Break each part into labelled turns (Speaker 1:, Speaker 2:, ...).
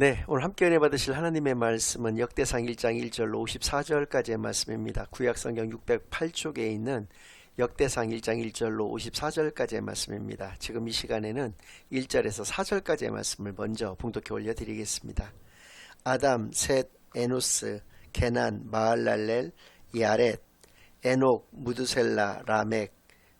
Speaker 1: 네, 오늘 함께 은혜 받으실 하나님의 말씀은 역대상 1장 1절로 54절까지의 말씀입니다. 구약성경 608쪽에 있는 역대상 1장 1절로 54절까지의 말씀입니다. 지금 이 시간에는 1절에서 4절까지의 말씀을 먼저 봉독해 올려드리겠습니다. 아담, 셋, 에노스, 게난, 마할랄렐, 야렛, 에녹, 무드셀라, 라멕,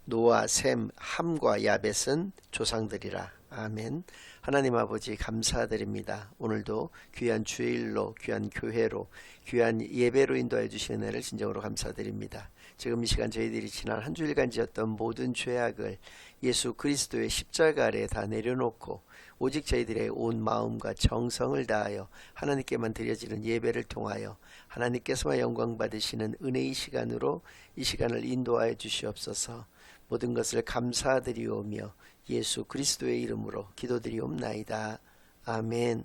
Speaker 1: 노아, 셈, 함과 야벳은 조상들이라. 아멘. 하나님 아버지 감사드립니다. 오늘도 귀한 주일로, 귀한 교회로, 귀한 예배로 인도해 주신 은혜를 진정으로 감사드립니다. 지금 이 시간 저희들이 지난 한 주일간 지었던 모든 죄악을 예수 그리스도의 십자가 아래 다 내려놓고 오직 저희들의 온 마음과 정성을 다하여 하나님께만 드려지는 예배를 통하여 하나님께서만 영광 받으시는 은혜의 시간으로 이 시간을 인도하여 주시옵소서. 모든 것을 감사드리오며 예수 그리스도의 이름으로 기도드리옵나이다. 아멘.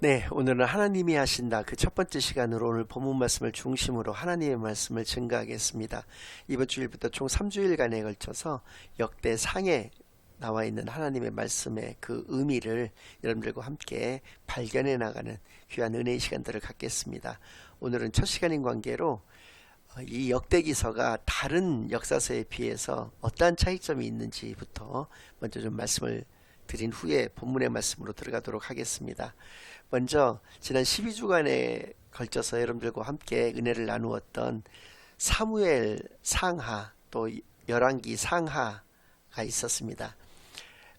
Speaker 1: 네, 오늘은 하나님이 하신다. 그 첫 번째 시간으로 오늘 본문 말씀을 중심으로 하나님의 말씀을 증가하겠습니다. 이번 주일부터 총 3주일간에 걸쳐서 역대 상에 나와 있는 하나님의 말씀의 그 의미를 여러분들과 함께 발견해 나가는 귀한 은혜의 시간들을 갖겠습니다. 오늘은 첫 시간인 관계로 어, 이 역대기서가 다른 역사서에 비해서 어떠한 차이점이 있는지부터 먼저 좀 말씀을 드린 후에 본문의 말씀으로 들어가도록 하겠습니다. 먼저 지난 12주간에 걸쳐서 여러분들과 함께 은혜를 나누었던 사무엘 상하 또 열왕기 상하가 있었습니다.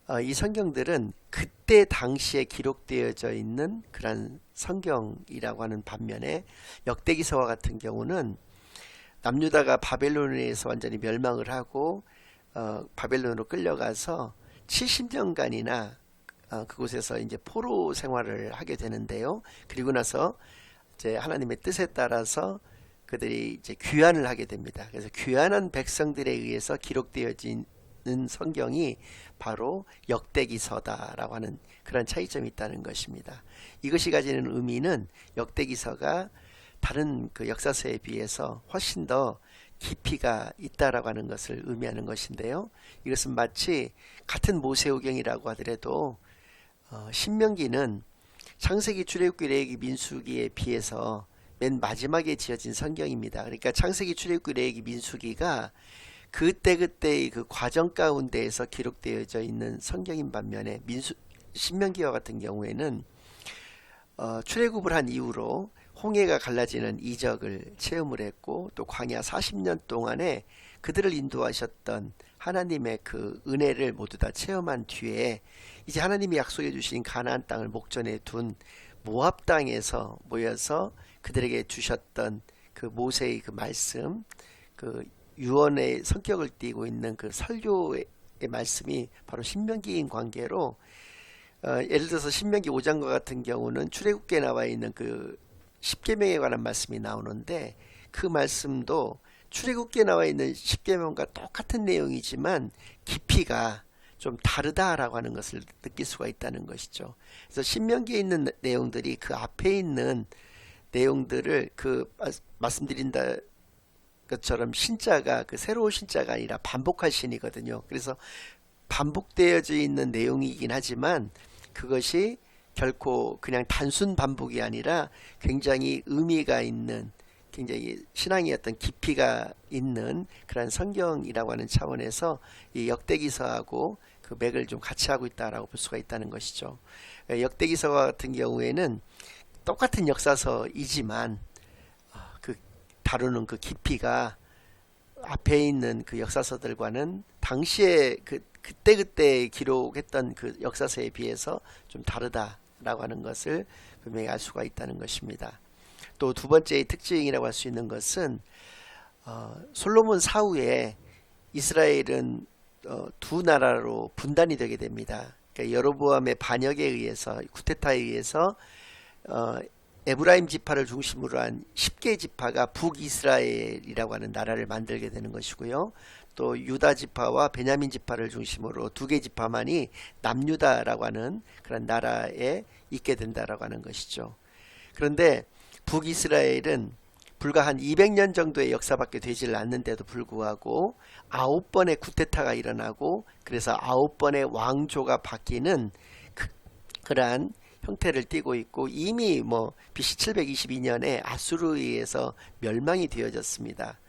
Speaker 1: 어, 이 성경들은 그때 당시에 기록되어져 있는 그런 성경이라고 하는 반면에 역대기서와 같은 경우는 남유다가 바벨론에서 완전히 멸망을 하고 어, 바벨론으로 끌려가서 70년간이나 어, 그곳에서 이제 포로 생활을 하게 되는데요. 그리고 나서 이제 하나님의 뜻에 따라서 그들이 이제 귀환을 하게 됩니다. 그래서 귀환한 백성들에 의해서 기록되어진 성경이 바로 역대기서다라고 하는 그런 차이점이 있다는 것입니다. 이것이 가지는 의미는 역대기서가 다른 그 역사서에 비해서 훨씬 더 깊이가 있다라고 하는 것을 의미하는 것인데요. 이것은 마치 같은 모세오경이라고 하더라도 어, 신명기는 창세기, 출애굽기, 레위기, 민수기에 비해서 맨 마지막에 지어진 성경입니다. 그러니까 창세기, 출애굽기, 레위기, 민수기가 그때 그때의 그 과정 가운데에서 기록되어져 있는 성경인 반면에 민수 신명기와 같은 경우에는 어, 출애굽을 한 이후로 홍해가 갈라지는 이적을 체험을 했고 또 광야 40년 동안에 그들을 인도하셨던 하나님의 그 은혜를 모두 다 체험한 뒤에 이제 하나님이 약속해 주신 가나안 땅을 목전에 둔 모압 땅에서 모여서 그들에게 주셨던 그 모세의 그 말씀 그 유언의 성격을 띠고 있는 그 설교의 말씀이 바로 신명기인 관계로 어, 예를 들어서 신명기 5장과 같은 경우는 출애굽기에 나와 있는 그 십계명에 관한 말씀이 나오는데 그 말씀도 출애굽기에 나와 있는 십계명과 똑같은 내용이지만 깊이가 좀 다르다라고 하는 것을 느낄 수가 있다는 것이죠. 그래서 신명기에 있는 내용들이 그 앞에 있는 내용들을 그 말씀드린다 것처럼 신자가 그 새로운 신자가 아니라 반복할 신이거든요. 그래서 반복되어져 있는 내용이긴 하지만 그것이 결코 그냥 단순 반복이 아니라 굉장히 의미가 있는 굉장히 신앙의 어떤 깊이가 있는 그런 성경이라고 하는 차원에서 이 역대기서하고 그 맥을 좀 같이 하고 있다라고 볼 수가 있다는 것이죠. 역대기서 같은 경우에는 똑같은 역사서이지만 어, 그 다루는 그 깊이가 앞에 있는 그 역사서들과는 당시에 그 그때 그때 기록했던 그 역사서에 비해서 좀 다르다 라고 하는 것을 분명히 알 수가 있다는 것입니다. 또 두 번째의 특징이라고 할 수 있는 것은 어, 솔로몬 사후에 이스라엘은 어, 두 나라로 분단이 되게 됩니다. 그러니까 여로보암의 반역에 의해서 쿠데타에 의해서 어, 에브라임 지파를 중심으로 한 10개 지파가 북이스라엘이라고 하는 나라를 만들게 되는 것이고요. 또 유다 지파와 베냐민 지파를 중심으로 두 개 지파만이 남유다라고 하는 그런 나라에 있게 된다라고 하는 것이죠. 그런데 북이스라엘은 불과 한 200년 정도의 역사밖에 되질 않는데도 불구하고 아홉 번의 쿠데타가 일어나고 그래서 아홉 번의 왕조가 바뀌는 그, 그러한 형태를 띠고 있고 이미 뭐 BC 722년에 아수르에 의해서 멸망이 되어졌습니다.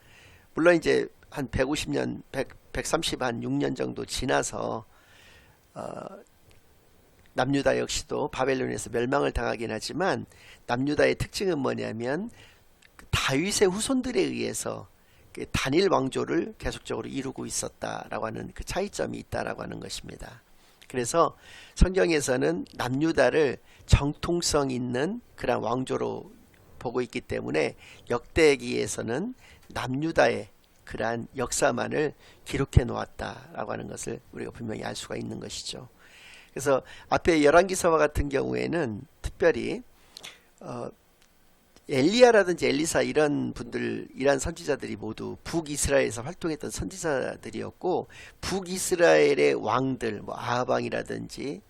Speaker 1: 물론 이제 한 150년, 100, 130한 6년 정도 지나서 어, 남유다 역시도 바벨론에서 멸망을 당하긴 하지만 남유다의 특징은 뭐냐면 그 다윗의 후손들에 의해서 그 단일 왕조를 계속적으로 이루고 있었다라고 하는 그 차이점이 있다라고 하는 것입니다. 그래서 성경에서는 남유다를 정통성 있는 그런 왕조로 보고 있기 때문에 역대기에서는 남유다의 그러한 역사만을 기록해 놓았다라고 하는 것을 우리가 분명히 알 수가 있는 것이죠. 그래서 앞에 열왕기서와 같은 경우에는 특별히 어, 엘리야라든지 엘리사 이런 분들 이란 선지자들이 모두 북이스라엘에서 활동했던 선지자들이었고 북이스라엘의 왕들 뭐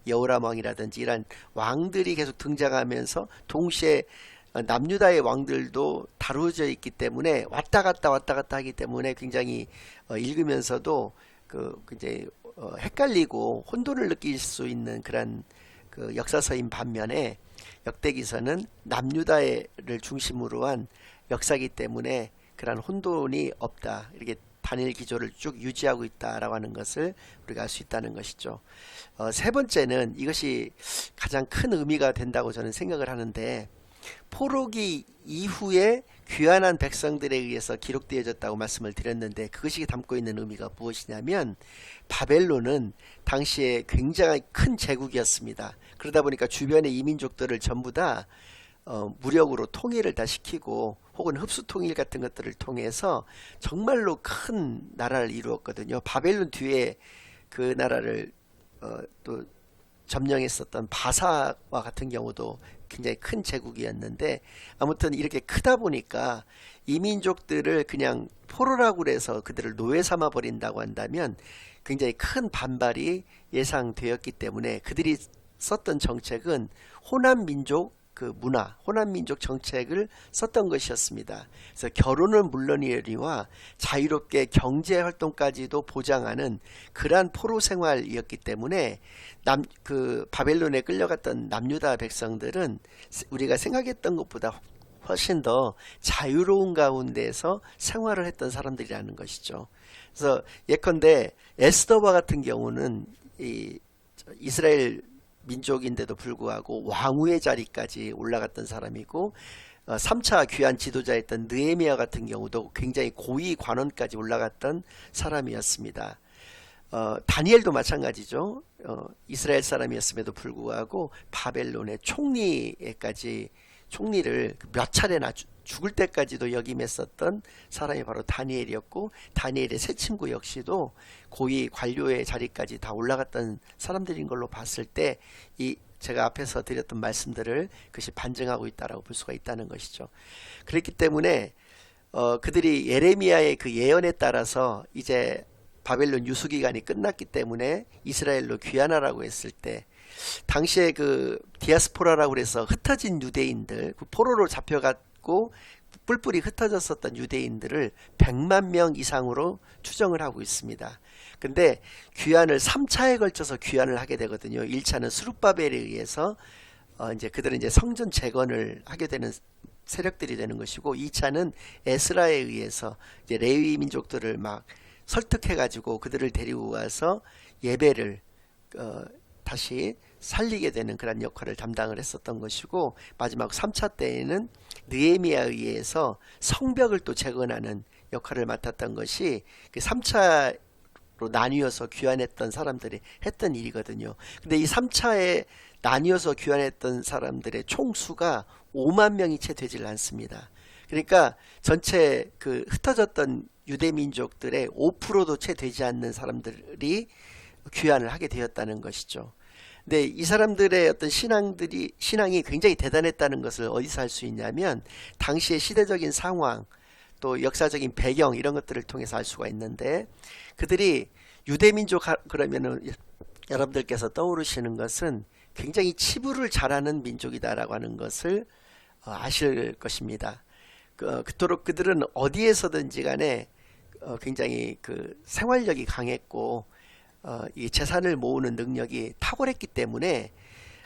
Speaker 1: 여호람 왕이라든지 이런 왕들이 계속 등장하면서 동시에 어, 남유다의 왕들도 다루어져 있기 때문에 왔다 갔다 왔다 갔다 하기 때문에 굉장히 어, 읽으면서도 그 굉장히 어, 헷갈리고 혼돈을 느낄 수 있는 그런 그 역사서인 반면에 역대기서는 남유다를 중심으로 한 역사기 때문에 그러한 혼돈이 없다. 이렇게 단일 기조를 쭉 유지하고 있다라고 하는 것을 우리가 알 수 있다는 것이죠. 어, 세 번째는 이것이 가장 큰 의미가 된다고 저는 생각을 하는데 포로기 이후에 귀환한 백성들에 의해서 기록되어졌다고 말씀을 드렸는데 그것이 담고 있는 의미가 무엇이냐면 바벨론은 당시에 굉장히 큰 제국이었습니다. 그러다 보니까 주변의 이민족들을 전부 다 어, 무력으로 통일을 다 시키고 혹은 흡수 통일 같은 것들을 통해서 정말로 큰 나라를 이루었거든요. 바벨론 뒤에 그 나라를 어, 또 점령했었던 바사와 같은 경우도 굉장히 큰 제국이었는데 아무튼 이렇게 크다 보니까 이민족들을 그냥 포로라고 그래서 그들을 노예 삼아 버린다고 한다면 굉장히 큰 반발이 예상되었기 때문에 그들이 썼던 정책은 호남 민족 그 문화, 호남 민족 정책을 썼던 것이었습니다. 그래서 결혼은 물론이니와 자유롭게 경제 활동까지도 보장하는 그러한 포로 생활이었기 때문에 남 그 바벨론에 끌려갔던 남유다 백성들은 우리가 생각했던 것보다 훨씬 더 자유로운 가운데서 생활을 했던 사람들이라는 것이죠. 그래서 예컨대 에스더와 같은 경우는 이 이스라엘 민족인데도 불구하고 왕후의 자리까지 올라갔던 사람이고 어, 3차 귀한 지도자였던 느헤미야 같은 경우도 굉장히 고위 관원까지 올라갔던 사람이었습니다. 어, 다니엘도 마찬가지죠. 어, 이스라엘 사람이었음에도 불구하고 바벨론의 총리에까지 총리를 몇 차례나 주- 죽을 때까지도 역임했었던 사람이 바로 다니엘이었고 다니엘의 새 친구 역시도 고위 관료의 자리까지 다 올라갔던 사람들인 걸로 봤을 때 이 제가 앞에서 드렸던 말씀들을 그것이 반증하고 있다라고 볼 수가 있다는 것이죠. 그렇기 때문에 어, 그들이 예레미야의 그 예언에 따라서 이제 바벨론 유수 기간이 끝났기 때문에 이스라엘로 귀환하라고 했을 때 당시에 그 디아스포라라고 그래서 흩어진 유대인들 그 포로로 잡혀갔 고 뿔뿔이 흩어졌었던 유대인들을 100만 명 이상으로 추정을 하고 있습니다. 근데 귀환을 3차에 걸쳐서 귀환을 하게 되거든요. 1차는 수룹바벨에 의해서 어 이제 그들은 이제 성전 재건을 하게 되는 세력들이 되는 것이고 2차는 에스라에 의해서 이제 레위 민족들을 막 설득해 가지고 그들을 데리고 와서 예배를 어 다시 살리게 되는 그런 역할을 담당을 했었던 것이고 마지막 3차 때에는 느헤미야에 의해서 성벽을 또 재건하는 역할을 맡았던 것이 그 3차 로 나뉘어서 귀환했던 사람들이 했던 일이거든요. 근데 이 3차에 나뉘어서 귀환했던 사람들의 총수가 5만 명이 채 되질 않습니다. 그러니까 전체 그 흩어졌던 유대 민족들의 5%도 채 되지 않는 사람들이 귀환을 하게 되었다는 것이죠. 근데 이 사람들의 어떤 신앙들이 신앙이 굉장히 대단했다는 것을 어디서 알 수 있냐면 당시의 시대적인 상황 또 역사적인 배경 이런 것들을 통해서 알 수가 있는데 그들이 유대 민족 하- 그러면은 여러분들께서 떠오르시는 것은 굉장히 치부를 잘하는 민족이다라고 하는 것을 어, 아실 것입니다. 그, 그토록 그들은 어디에서든지 간에 어, 굉장히 그 생활력이 강했고 어, 이 재산을 모으는 능력이 탁월했기 때문에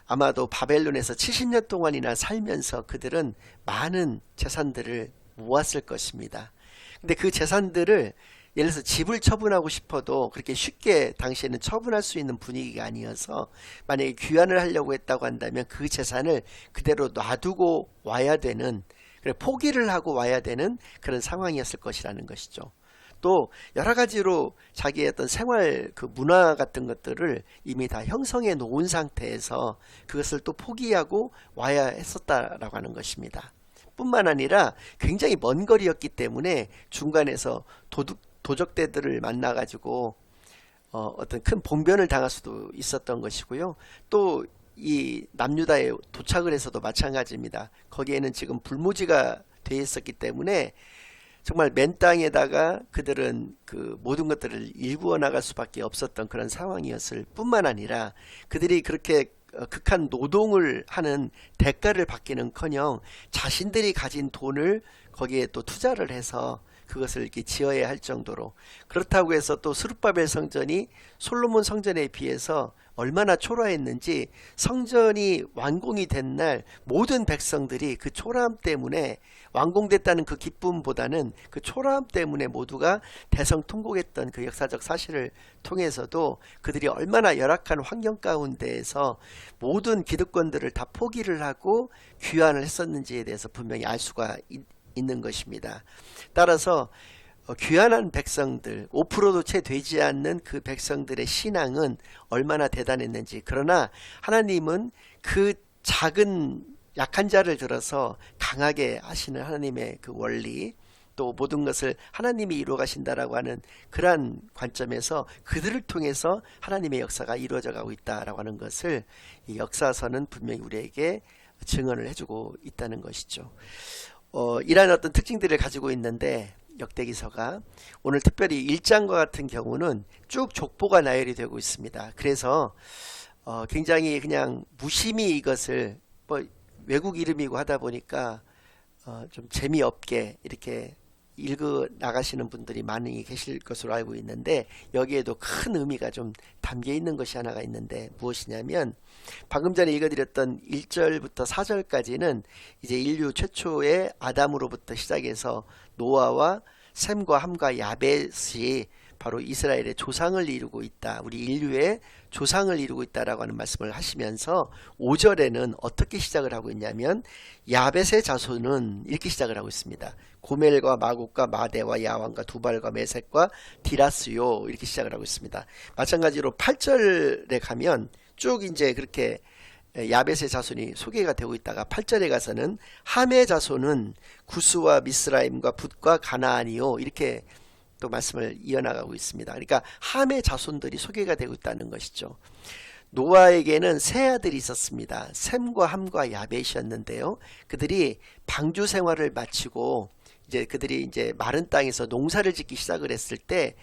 Speaker 1: 아마도 바벨론에서 70년 동안이나 살면서 그들은 많은 재산들을 모았을 것입니다. 근데 그 재산들을 예를 들어서 집을 처분하고 싶어도 그렇게 쉽게 당시에는 처분할 수 있는 분위기가 아니어서 만약에 귀환을 하려고 했다고 한다면 그 재산을 그대로 놔두고 와야 되는 그래 포기를 하고 와야 되는 그런 상황이었을 것이라는 것이죠. 또 여러 가지로 자기의 어떤 생활 그 문화 같은 것들을 이미 다 형성해 놓은 상태에서 그것을 또 포기하고 와야 했었다라고 하는 것입니다. 뿐만 아니라 굉장히 먼 거리였기 때문에 중간에서 도둑, 도적대들을 만나 가지고 어, 어떤 큰 봉변을 당할 수도 있었던 것이고요. 또 이 남유다에 도착을 해서도 마찬가지입니다. 거기에는 지금 불모지가 돼 있었기 때문에 정말 맨 땅에다가 그들은 그 모든 것들을 일구어 나갈 수밖에 없었던 그런 상황이었을 뿐만 아니라 그들이 그렇게 어, 극한 노동을 하는 대가를 받기는커녕 자신들이 가진 돈을 거기에 또 투자를 해서 그것을 이렇게 지어야 할 정도로 그렇다고 해서 또 스룹바벨 성전이 솔로몬 성전에 비해서 얼마나 초라했는지 성전이 완공이 된 날 모든 백성들이 그 초라함 때문에 완공됐다는 그 기쁨보다는 그 초라함 때문에 모두가 대성통곡했던 그 역사적 사실을 통해서도 그들이 얼마나 열악한 환경 가운데에서 모든 기득권들을 다 포기를 하고 귀환을 했었는지에 대해서 분명히 알 수가 있, 있는 것입니다. 따라서 어, 귀환한 백성들 5%도 채 되지 않는 그 백성들의 신앙은 얼마나 대단했는지 그러나 하나님은 그 작은 약한 자를 들어서 강하게 하시는 하나님의 그 원리 또 모든 것을 하나님이 이루어 가신다라고 하는 그러한 관점에서 그들을 통해서 하나님의 역사가 이루어져 가고 있다라고 하는 것을 이 역사서는 분명히 우리에게 증언을 해주고 있다는 것이죠. 어, 이러한 어떤 특징들을 가지고 있는데 역대기서가 오늘 특별히 1장과 같은 경우는 쭉 족보가 나열이 되고 있습니다. 그래서 어, 굉장히 그냥 무심히 이것을 뭐 외국 이름이고 하다 보니까 어, 좀 재미없게 이렇게 읽어 나가시는 분들이 많이 계실 것으로 알고 있는데 여기에도 큰 의미가 좀 담겨 있는 것이 하나가 있는데 무엇이냐면 방금 전에 읽어드렸던 1절부터 4절까지는 이제 인류 최초의 아담으로부터 시작해서 노아와 샘과 함과 야벳이 바로 이스라엘의 조상을 이루고 있다. 우리 인류의 조상을 이루고 있다라고 하는 말씀을 하시면서 5절에는 어떻게 시작을 하고 있냐면 야벳의 자손은 이렇게 시작을 하고 있습니다. 고멜과 마국과 마대와 야왕과 두발과 메색과 디라스요 이렇게 시작을 하고 있습니다. 마찬가지로 8절에 가면 쭉 이제 그렇게 야벳의 자손이 소개가 되고 있다가 8절에 가서는 함의 자손은 구스와 미스라임과 붓과 가나안이요 이렇게 또 말씀을 이어나가고 있습니다. 그러니까 함의 자손들이 소개가 되고 있다는 것이죠. 노아에게는 세 아들이 있었습니다. 샘과 함과 야벳이었는데요. 그들이 방주 생활을 마치고 이제 그들이 이제 마른 땅에서 농사를 짓기 시작을 했을 때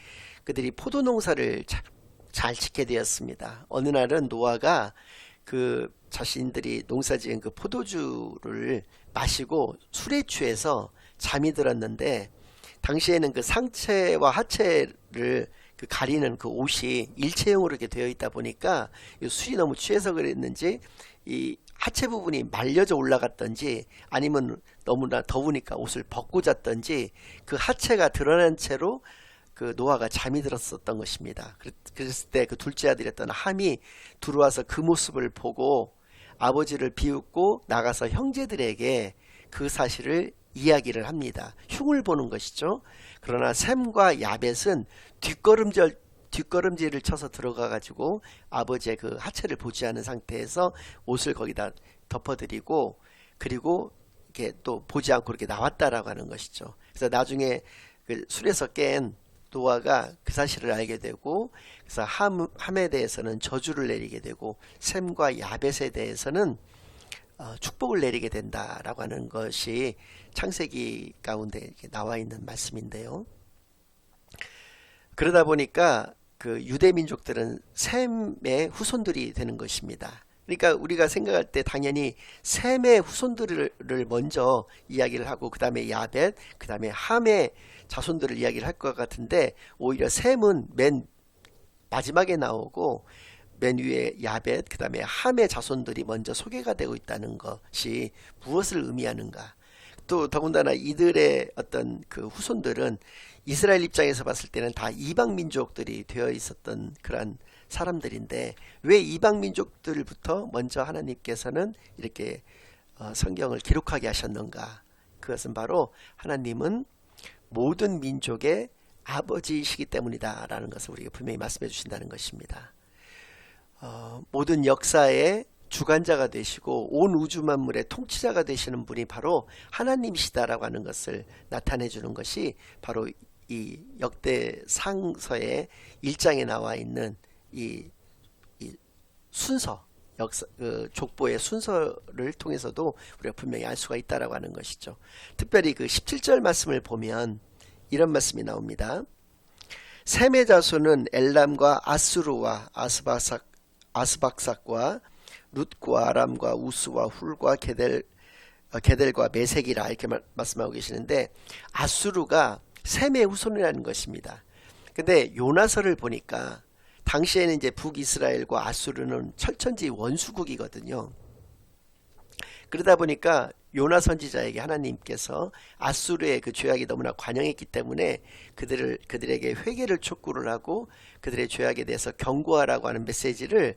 Speaker 1: 그들이 포도 농사를 잘, 잘 짓게 되었습니다. 어느 날은 노아가 그 자신들이 농사지은 그 포도주를 마시고 술에 취해서 잠이 들었는데 당시에는 그 상체와 하체를 그 가리는 그 옷이 일체형으로 이렇게 되어 있다 보니까 술이 너무 취해서 그랬는지 이 하체 부분이 말려져 올라갔던지 아니면 너무나 더우니까 옷을 벗고 잤던지 그 하체가 드러난 채로 그 노아가 잠이 들었었던 것입니다. 그랬을 때 그 둘째 아들이었던 함이 들어와서 그 모습을 보고 아버지를 비웃고 나가서 형제들에게 그 사실을 이야기를 합니다. 흉을 보는 것이죠. 그러나 샘과 야벳은 뒷걸음질 뒷걸음질을 쳐서 들어가 가지고 아버지의 그 하체를 보지 않은 상태에서 옷을 거기다 덮어드리고 그리고 이렇게 또 보지 않고 이렇게 나왔다라고 하는 것이죠. 그래서 나중에 그 술에서 깬 노아가 그 사실을 알게 되고 그래서 함, 함에 대해서는 저주를 내리게 되고 샘과 야벳에 대해서는 어, 축복을 내리게 된다라고 하는 것이 창세기 가운데 나와 있는 말씀인데요. 그러다 보니까 그 유대 민족들은 셈의 후손들이 되는 것입니다. 그러니까 우리가 생각할 때 당연히 셈의 후손들을 먼저 이야기를 하고 그 다음에 야벳, 그 다음에 함의 자손들을 이야기를 할 것 같은데 오히려 셈은 맨 마지막에 나오고 맨 위에 야벳, 그 다음에 함의 자손들이 먼저 소개가 되고 있다는 것이 무엇을 의미하는가? 또 더군다나 이들의 어떤 그 후손들은 이스라엘 입장에서 봤을 때는 다 이방 민족들이 되어 있었던 그러한 사람들인데 왜 이방 민족들부터 먼저 하나님께서는 이렇게 어, 성경을 기록하게 하셨는가? 그것은 바로 하나님은 모든 민족의 아버지이시기 때문이다라는 것을 우리가 분명히 말씀해 주신다는 것입니다. 어, 모든 역사의 주관자가 되시고 온 우주 만물의 통치자가 되시는 분이 바로 하나님이시다라고 하는 것을 나타내 주는 것이 바로 이 역대 상서의 1장에 나와 있는 이, 이 순서 역사 그 족보의 순서를 통해서도 우리가 분명히 알 수가 있다라고 하는 것이죠. 특별히 그 17절 말씀을 보면 이런 말씀이 나옵니다. 셈의 자손은 엘람과 아수르와 아스바삭 아스박삭과 룻과 아람과 우스와 훌과 게델 어, 게델과 메색이라 이렇게 말, 말씀하고 계시는데 아수르가 셈의 후손이라는 것입니다. 근데 요나서를 보니까 당시에는 이제 북이스라엘과 아수르는 철천지 원수국이거든요. 그러다 보니까 요나 선지자에게 하나님께서 아수르의 그 죄악이 너무나 관영했기 때문에 그들을 그들에게 회개를 촉구를 하고 그들의 죄악에 대해서 경고하라고 하는 메시지를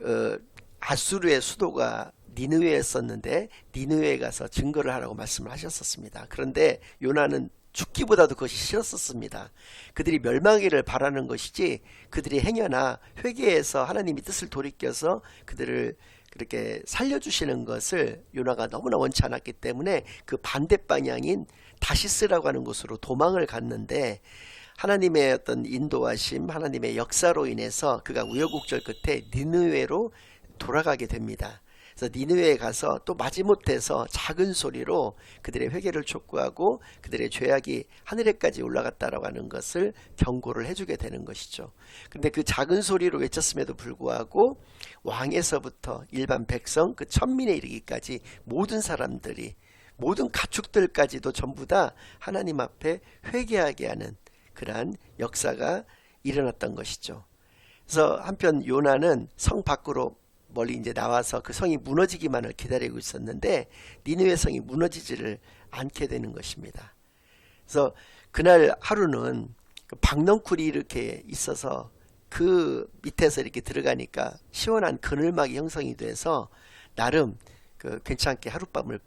Speaker 1: 어, 아수르의 수도가 니느웨였었는데 니느웨에 가서 증거를 하라고 말씀을 하셨었습니다. 그런데 요나는 죽기보다도 그것이 싫었었습니다. 그들이 멸망하기를 바라는 것이지 그들이 행여나 회개해서 하나님이 뜻을 돌이켜서 그들을 그렇게 살려주시는 것을 요나가 너무나 원치 않았기 때문에 그 반대 방향인 다시스라고 하는 곳으로 도망을 갔는데 하나님의 어떤 인도하심, 하나님의 역사로 인해서 그가 우여곡절 끝에 니느웨로 돌아가게 됩니다. 그래서 니느웨에 가서 또 마지못해서 작은 소리로 그들의 회개를 촉구하고 그들의 죄악이 하늘에까지 올라갔다라고 하는 것을 경고를 해주게 되는 것이죠. 근데 그 작은 소리로 외쳤음에도 불구하고 왕에서부터 일반 백성 그 천민에 이르기까지 모든 사람들이 모든 가축들까지도 전부 다 하나님 앞에 회개하게 하는 그러한 역사가 일어났던 것이죠. 그래서 한편 요나는 성 밖으로 멀리 이제 나와서 그 성이 무너지기만을 기다리고 있었는데 니느웨 성이 무너지지를 않게 되는 것입니다. 그래서 그날 하루는 그 박넝쿨이 이렇게 있어서 그 밑에서 이렇게 들어가니까 시원한 그늘막이 형성이 돼서 나름 그 괜찮게 하룻밤을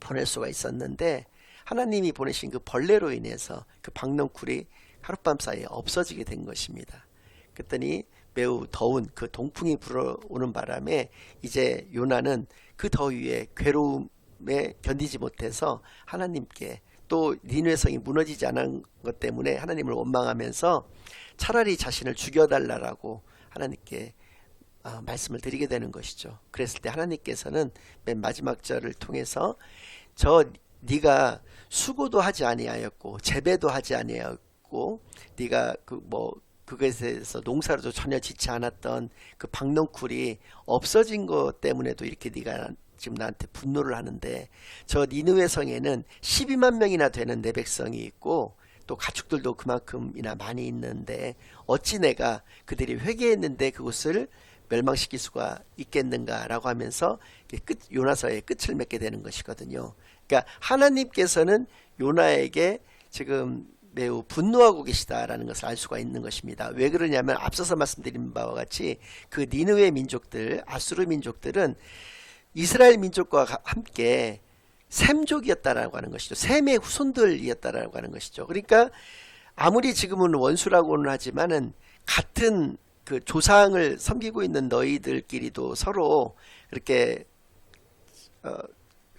Speaker 1: 보낼 수가 있었는데 하나님이 보내신 그 벌레로 인해서 그 박넝쿨이 하룻밤 사이에 없어지게 된 것입니다. 그랬더니 매우 더운 그 동풍이 불어오는 바람에 이제 요나는 그 더위에 괴로움에 견디지 못해서 하나님께 또 니누의 성이 무너지지 않은 것 때문에 하나님을 원망하면서 차라리 자신을 죽여달라라고 하나님께 어, 말씀을 드리게 되는 것이죠. 그랬을 때 하나님께서는 맨 마지막 절을 통해서 저 네가 수고도 하지 아니하였고 재배도 하지 아니하였고 네가 그 뭐 그것에 대해서 농사로도 전혀 짓지 않았던 그 박농쿨이 없어진 것 때문에도 이렇게 네가 지금 나한테 분노를 하는데 저 니느웨 성에는 12만 명이나 되는 내 백성이 있고 또 가축들도 그만큼이나 많이 있는데 어찌 내가 그들이 회개했는데 그곳을 멸망시킬 수가 있겠는가라고 하면서 끝 요나서의 끝을 맺게 되는 것이거든요. 그러니까 하나님께서는 요나에게 지금 매우 분노하고 계시다라는 것을 알 수가 있는 것입니다. 왜 그러냐면 앞서서 말씀드린 바와 같이 그 니느웨 민족들, 아수르 민족들은 이스라엘 민족과 함께 셈족이었다라고 하는 것이죠. 셈의 후손들이었다라고 하는 것이죠. 그러니까 아무리 지금은 원수라고는 하지만은 같은 그 조상을 섬기고 있는 너희들끼리도 서로 그렇게 어,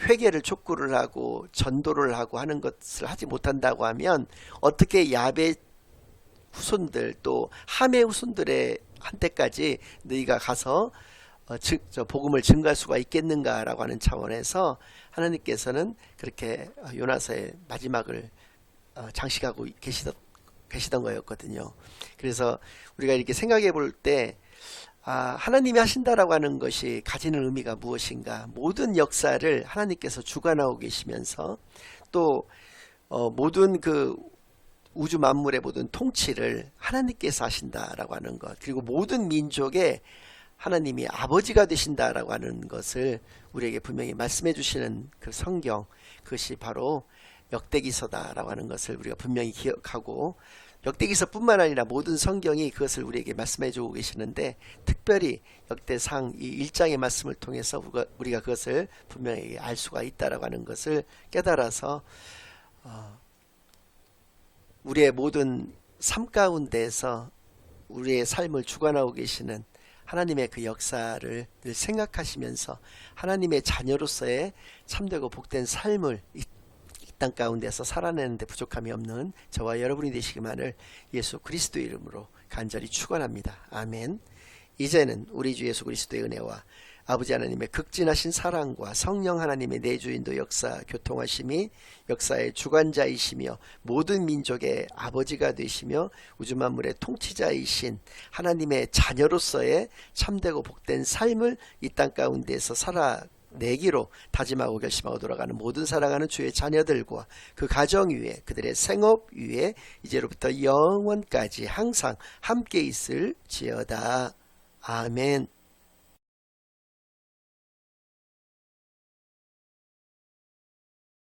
Speaker 1: 회개를 촉구를 하고 전도를 하고 하는 것을 하지 못한다고 하면 어떻게 야베 후손들 또 함의 후손들의 한때까지 너희가 가서 어, 즉, 저 복음을 증가할 수가 있겠는가라고 하는 차원에서 하나님께서는 그렇게 어, 요나서의 마지막을 어, 장식하고 계시던, 계시던 거였거든요. 그래서 우리가 이렇게 생각해 볼 때 아, 하나님이 하신다라고 하는 것이 가지는 의미가 무엇인가? 모든 역사를 하나님께서 주관하고 계시면서 또 어, 모든 그 우주 만물의 모든 통치를 하나님께서 하신다라고 하는 것 그리고 모든 민족의 하나님이 아버지가 되신다라고 하는 것을 우리에게 분명히 말씀해 주시는 그 성경 그것이 바로 역대기서다라고 하는 것을 우리가 분명히 기억하고 역대기서뿐만 아니라 모든 성경이 그것을 우리에게 말씀해 주고 계시는데 특별히 역대상 이 1장의 말씀을 통해서 우리가- 그것을 분명히 알 수가 있다라고 하는 것을 깨달아서 어, 우리의 모든 삶 가운데서 우리의 삶을 주관하고 계시는 하나님의 그 역사를 늘 생각하시면서 하나님의 자녀로서의 참되고 복된 삶을 땅 가운데서 살아내는데 부족함이 없는 저와 여러분이 되시기만을 예수 그리스도 이름으로 간절히 축원합니다. 아멘. 이제는 우리 주 예수 그리스도의 은혜와 아버지 하나님의 극진하신 사랑과 성령 하나님의 내주인도 역사 교통하심이 역사의 주관자이시며 모든 민족의 아버지가 되시며 우주 만물의 통치자이신 하나님의 자녀로서의 참되고 복된 삶을 이 땅 가운데서 살아 내기로 다짐하고 결심하고 돌아가는 모든 사랑하는 주의 자녀들과 그 가정 위에 그들의 생업 위에 이제로부터 영원까지 항상 함께 있을 지어다. 아멘.